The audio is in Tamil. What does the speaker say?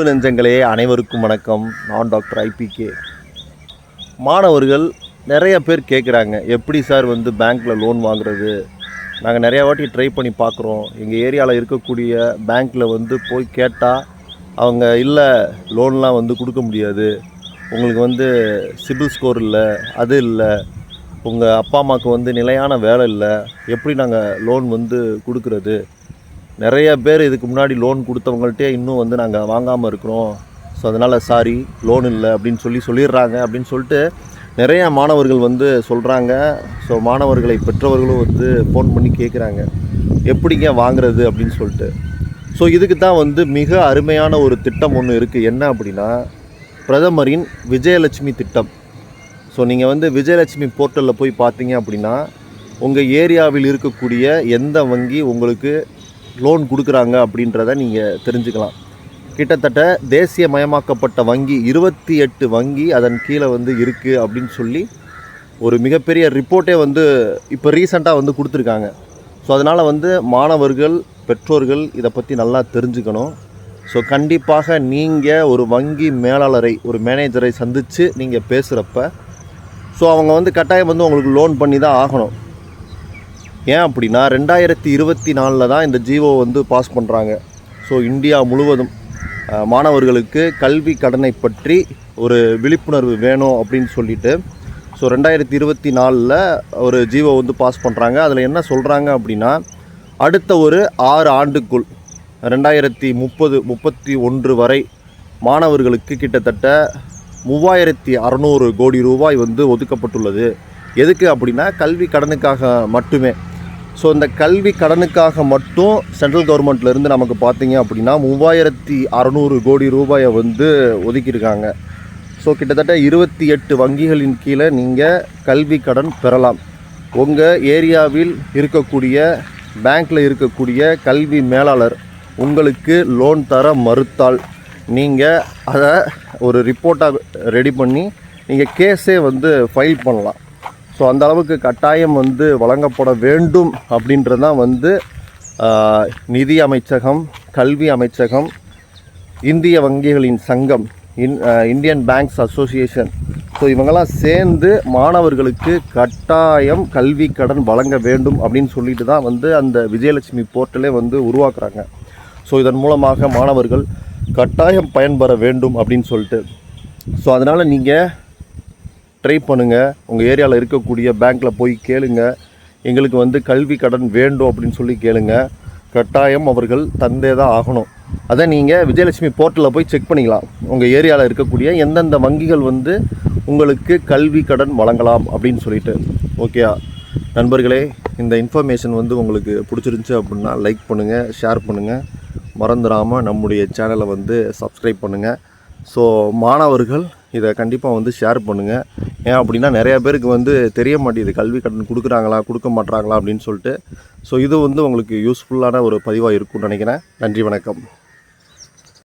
அன்பு நெஞ்சங்களே அனைவருக்கும் வணக்கம். நான் டாக்டர் ஐபிகே மாணவர்கள் நிறைய பேர் கேட்குறாங்க எப்படி சார் வந்து பேங்க்கில் லோன் வாங்குறது? நாங்கள் நிறையா வாட்டி ட்ரை பண்ணி பார்க்குறோம் எங்கள் ஏரியாவில் இருக்கக்கூடிய பேங்க்கில் வந்து போய் கேட்டால் அவங்க இல்லை லோன்லாம் வந்து கொடுக்க முடியாது. உங்களுக்கு வந்து சிபில் ஸ்கோர் இல்லை அது இல்லை. உங்கள் அப்பா அம்மாவுக்கு வந்து நிலையான வேலை இல்லை. எப்படி நாங்கள் லோன் வந்து கொடுக்குறது? நிறைய பேர் இதுக்கு முன்னாடி லோன் கொடுத்தவங்கள்ட்டே இன்னும் வந்து நாங்கள் வாங்காமல் இருக்கிறோம். ஸோ அதனால் சாரி லோன் இல்லை அப்படின்னு சொல்லி சொல்லிடுறாங்க அப்படின்னு சொல்லிட்டு நிறைய மாணவர்கள் வந்து சொல்கிறாங்க ஸோ மாணவர்களை பெற்றவர்களும் வந்து ஃபோன் பண்ணி கேட்குறாங்க எப்படிங்க வாங்குறது அப்படின்னு சொல்லிட்டு. ஸோ இதுக்கு தான் வந்து மிக அருமையான ஒரு திட்டம் ஒன்று இருக்குது என்ன அப்படின்னா பிரதமரின் விஜயலட்சுமி திட்டம். ஸோ நீங்கள் வந்து விஜயலட்சுமி போர்ட்டலில் போய் பார்த்தீங்க அப்படின்னா உங்கள் ஏரியாவில் இருக்கக்கூடிய எந்த வங்கி உங்களுக்கு லோன் கொடுக்குறாங்க அப்படின்றத நீங்கள் தெரிஞ்சுக்கலாம். கிட்டத்தட்ட தேசியமயமாக்கப்பட்ட வங்கி இருபத்தி எட்டு வங்கி அதன் கீழே வந்து இருக்குது அப்படின்னு சொல்லி ஒரு மிகப்பெரிய ரிப்போர்ட்டே வந்து இப்போ ரீசெண்டாக வந்து கொடுத்துருக்காங்க. ஸோ அதனால் வந்து மாணவர்கள் பெற்றோர்கள் இதை பற்றி நல்லா தெரிஞ்சுக்கணும். ஸோ கண்டிப்பாக நீங்கள் ஒரு வங்கி மேலாளரை ஒரு மேனேஜரை சந்தித்து நீங்கள் பேசுகிறப்ப ஸோ அவங்க வந்து கட்டாயம் வந்து உங்களுக்கு லோன் பண்ணி தான் ஆகணும். ஏன் அப்படின்னா ரெண்டாயிரத்தி இருபத்தி நாலில் தான் இந்த ஜீவோ வந்து பாஸ் பண்ணுறாங்க ஸோ இந்தியா முழுவதும் மாணவர்களுக்கு கல்வி கடனை பற்றி ஒரு விழிப்புணர்வு வேணும் அப்படின்னு சொல்லிட்டு ஸோ ரெண்டாயிரத்தி இருபத்தி நாலில் ஒரு ஜீவோ வந்து பாஸ் பண்ணுறாங்க அதில் என்ன சொல்கிறாங்க அப்படின்னா அடுத்த ஒரு ஆறு ஆண்டுக்குள் ரெண்டாயிரத்தி முப்பது முப்பத்தி ஒன்று வரை மாணவர்களுக்கு கிட்டத்தட்ட மூவாயிரத்தி அறநூறு கோடி ரூபாய் வந்து ஒதுக்கப்பட்டுள்ளது. எதுக்கு அப்படின்னா கல்வி கடனுக்காக மட்டுமே. ஸோ இந்த கல்வி கடனுக்காக மட்டும் சென்ட்ரல் கவர்மெண்ட்லேருந்து நமக்கு பார்த்தீங்க அப்படின்னா மூவாயிரத்தி அறநூறு கோடி ரூபாயை வந்து ஒதுக்கியிருக்காங்க. ஸோ கிட்டத்தட்ட இருபத்தி எட்டு வங்கிகளின் கீழே நீங்கள் கல்வி கடன் பெறலாம். உங்கள் ஏரியாவில் இருக்கக்கூடிய பேங்க்கில் இருக்கக்கூடிய கல்வி மேலாளர் உங்களுக்கு லோன் தர மறுத்தால் நீங்கள் அதை ஒரு ரிப்போர்ட்டாக ரெடி பண்ணி நீங்கள் கேஸே வந்து ஃபைல் பண்ணலாம். ஸோ அந்த அளவுக்கு கட்டாயம் வந்து வழங்கப்பட வேண்டும் அப்படின்றது தான் வந்து நிதி அமைச்சகம் கல்வி அமைச்சகம் இந்திய வங்கிகளின் சங்கம் இன் இந்தியன் பேங்க்ஸ் அசோசியேஷன். ஸோ இவங்கெல்லாம் சேர்ந்து மாணவர்களுக்கு கட்டாயம் கல்வி கடன் வழங்க வேண்டும் அப்படின்னு சொல்லிட்டு தான் வந்து அந்த விஜயலட்சுமி போர்ட்டலே வந்து உருவாக்குறாங்க. ஸோ இதன் மூலமாக மாணவர்கள் கட்டாயம் பயன்பெற வேண்டும் அப்படின்னு சொல்லிட்டு. ஸோ அதனால் நீங்கள் ட்ரை பண்ணுங்கள் உங்கள் ஏரியாவில் இருக்கக்கூடிய பேங்க்கில் போய் கேளுங்க. எங்களுக்கு வந்து கல்வி கடன் வேண்டும் அப்படின்னு சொல்லி கேளுங்க. கட்டாயம் அவர்கள் தந்தே தான் ஆகணும். அதை நீங்கள் விஜயலட்சுமி போர்ட்டலில் போய் செக் பண்ணிக்கலாம். உங்கள் ஏரியாவில் இருக்கக்கூடிய எந்தெந்த வங்கிகள் வந்து உங்களுக்கு கல்வி கடன் வழங்கலாம் அப்படின்னு சொல்லிட்டு. ஓகேயா நண்பர்களே இந்த இன்ஃபர்மேஷன் வந்து உங்களுக்கு பிடிச்சிருந்துச்சி அப்படின்னா லைக் பண்ணுங்கள் ஷேர் பண்ணுங்கள் மறந்துடாமல் நம்முடைய சேனலை வந்து சப்ஸ்கிரைப் பண்ணுங்கள் ஸோ மாணவர்கள் இதை கண்டிப்பாக வந்து ஷேர் பண்ணுங்கள் ஏன் அப்படின்னா நிறையா பேருக்கு வந்து தெரிய மாட்டேங்குது. கல்வி கடன் கொடுக்குறாங்களா கொடுக்க மாட்றாங்களா அப்படின்னு சொல்லிட்டு. ஸோ இது வந்து உங்களுக்கு யூஸ்ஃபுல்லான ஒரு பதிவாக இருக்கும்னு நினைக்கிறேன். நன்றி வணக்கம்.